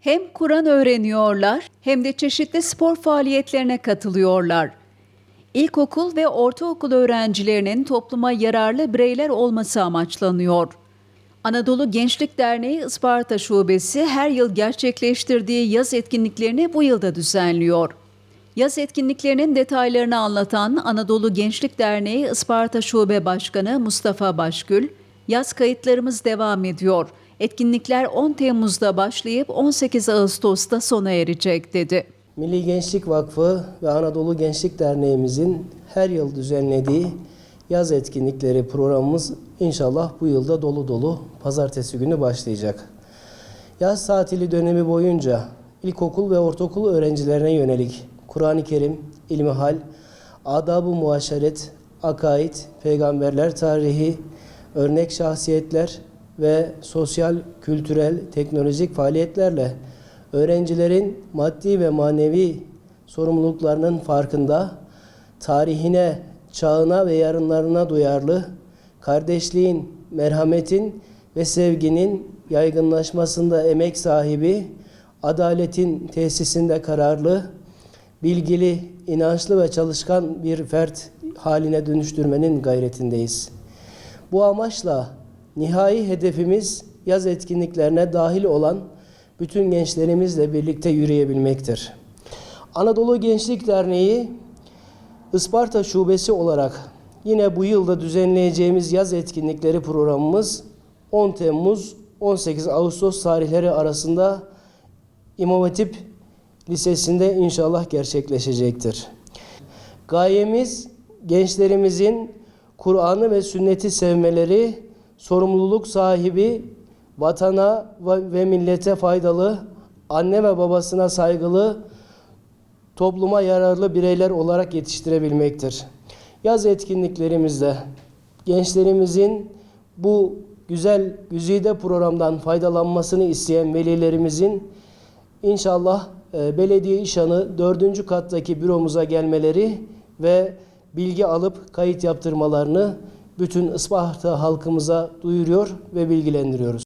Hem Kur'an öğreniyorlar hem de çeşitli spor faaliyetlerine katılıyorlar. İlkokul ve ortaokul öğrencilerinin topluma yararlı bireyler olması amaçlanıyor. Anadolu Gençlik Derneği Isparta Şubesi her yıl gerçekleştirdiği yaz etkinliklerini bu yılda düzenliyor. Yaz etkinliklerinin detaylarını anlatan Anadolu Gençlik Derneği Isparta Şube Başkanı Mustafa Başgül, yaz kayıtlarımız devam ediyor. Etkinlikler 10 Temmuz'da başlayıp 18 Ağustos'ta sona erecek dedi. Milli Gençlik Vakfı ve Anadolu Gençlik Derneğimizin her yıl düzenlediği yaz etkinlikleri programımız inşallah bu yılda dolu dolu pazartesi günü başlayacak. Yaz tatili dönemi boyunca ilkokul ve ortaokul öğrencilerine yönelik Kur'an-ı Kerim, ilmihal, adab-ı muaşeret, akaid, peygamberler tarihi, örnek şahsiyetler ve sosyal, kültürel, teknolojik faaliyetlerle öğrencilerin maddi ve manevi sorumluluklarının farkında, tarihine, çağına ve yarınlarına duyarlı, kardeşliğin, merhametin ve sevginin yaygınlaşmasında emek sahibi, adaletin tesisinde kararlı, bilgili, inançlı ve çalışkan bir fert haline dönüştürmenin gayretindeyiz. Bu amaçla nihai hedefimiz yaz etkinliklerine dahil olan bütün gençlerimizle birlikte yürüyebilmektir. Anadolu Gençlik Derneği Isparta Şubesi olarak yine bu yılda düzenleyeceğimiz yaz etkinlikleri programımız 10 Temmuz 18 Ağustos tarihleri arasında İmam Hatip Lisesi'nde inşallah gerçekleşecektir. Gayemiz gençlerimizin Kur'an'ı ve sünneti sevmeleri, sorumluluk sahibi, vatana ve millete faydalı, anne ve babasına saygılı, topluma yararlı bireyler olarak yetiştirebilmektir. Yaz etkinliklerimizde gençlerimizin bu güzel güzide programdan faydalanmasını isteyen velilerimizin inşallah e, belediye işanı dördüncü kattaki büromuza gelmeleri ve bilgi alıp kayıt yaptırmalarını bütün Isparta halkımıza duyuruyor ve bilgilendiriyoruz.